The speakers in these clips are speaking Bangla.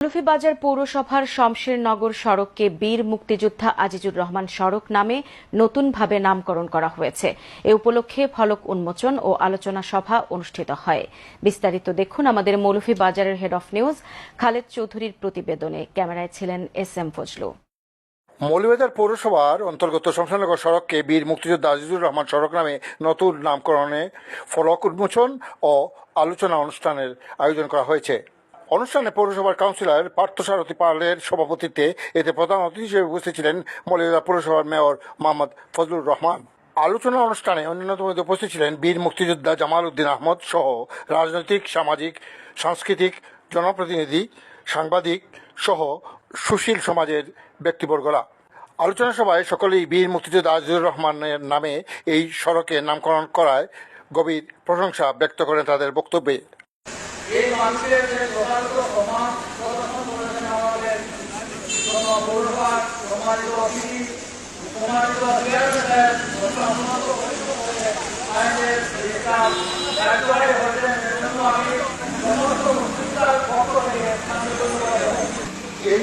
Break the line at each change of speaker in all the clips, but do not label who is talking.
মৌলভীবাজার পৌরসভার শমশেরনগর সড়ককে বীর মুক্তিযোদ্ধা আজিজুর রহমান সড়ক নামে নতুনভাবে নামকরণ করা হয়েছে। এ উপলক্ষে ফলক উন্মোচন ও আলোচনা সভা অনুষ্ঠিত হয়। বিস্তারিত দেখুন আমাদের মৌলভীবাজারের হেড অফ নিউজ খালেদ চৌধুরীর প্রতিবেদনে। ক্যামেরায় ছিলেন এস এম ফজলু।
মৌলভীবাজার পৌরসভার অন্তর্গত শমশানগর সড়ককে বীর মুক্তিযোদ্ধা আজিজুর রহমান সড়ক নামে নতুন নামকরণে ফলক উন্মোচন ও আলোচনা অনুষ্ঠানের আয়োজন করা হয়েছে। অনুষ্ঠানে পৌরসভার কাউন্সিলর পার্থসারথী পালের সভাপতিত্বে এতে প্রধান অতিথি হিসেবে উপস্থিত ছিলেন মৌলভীবাজার পৌরসভার মেয়র মোহাম্মদ ফজলুর রহমান। আলোচনা অনুষ্ঠানে অন্যতম উপস্থিত ছিলেন বীর মুক্তিযোদ্ধা জামাল উদ্দিন আহমদ সহ রাজনৈতিক, সামাজিক, সাংস্কৃতিক জনপ্রতিনিধি, সাংবাদিক সহ সুশীল সমাজের ব্যক্তিবর্গরা। আলোচনা সভায় সকলেই বীর মুক্তিযোদ্ধা আজিজুর রহমানের নামে এই সড়কে নামকরণ করায় গভীর প্রশংসা ব্যক্ত করেন তাদের বক্তব্যে।
এই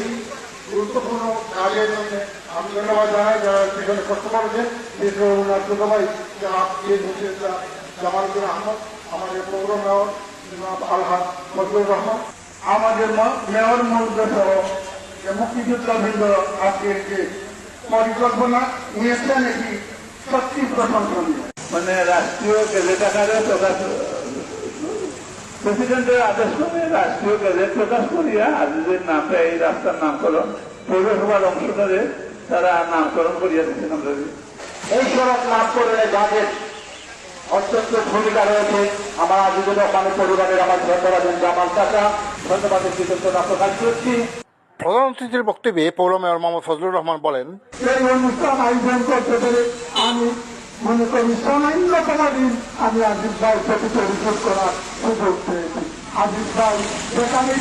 গুরুত্বপূর্ণ কাজের জন্য আমি ধন্যবাদ জানাই যারা সেখানে কষ্ট করেছেন। বিশেষ করে আহমদ, আমাদের পৌর ফজলুর রহমান আমাদের মেয়র মহোদয় সহ যে মুক্তিযোদ্ধা বৃন্দ আজকের যে পরিকল্পনা নিয়েছেন এটি সত্যি প্রশংসনীয়।
মানে রাষ্ট্রীয় গেজেট আকারে প্রকাশ প্রেসিডেন্টের আদেশ করে রাষ্ট্রীয় গেজেট প্রকাশ করিয়া আজিজের নামটা এই রাস্তার নামকরণ পৌরসভার অংশ ধরে তারা নামকরণ করিয়া দিচ্ছেন আমরা।
এই সড়ক নামকরণে যাদের অত্যন্ত ভূমিকা রয়েছে। আমার আজিজুর রহমানের পরিবারের আমার ধন্যবাদ জামাল চাচা। ধন্যবাদের কৃতজ্ঞতা প্রকাশ করছি।
প্রধান অতিথির বক্তব্যে পৌর মেয়র মোহাম্মদ ফজলুর রহমান বলেন
এই অনুষ্ঠান আয়োজন করতে পেরে আমি মনে করি সামান্যতম দিন আমি আজিজ ভাই প্রতি পরিশোধ করার সুযোগ পেয়েছি। আজিজ ভাই যেখানেই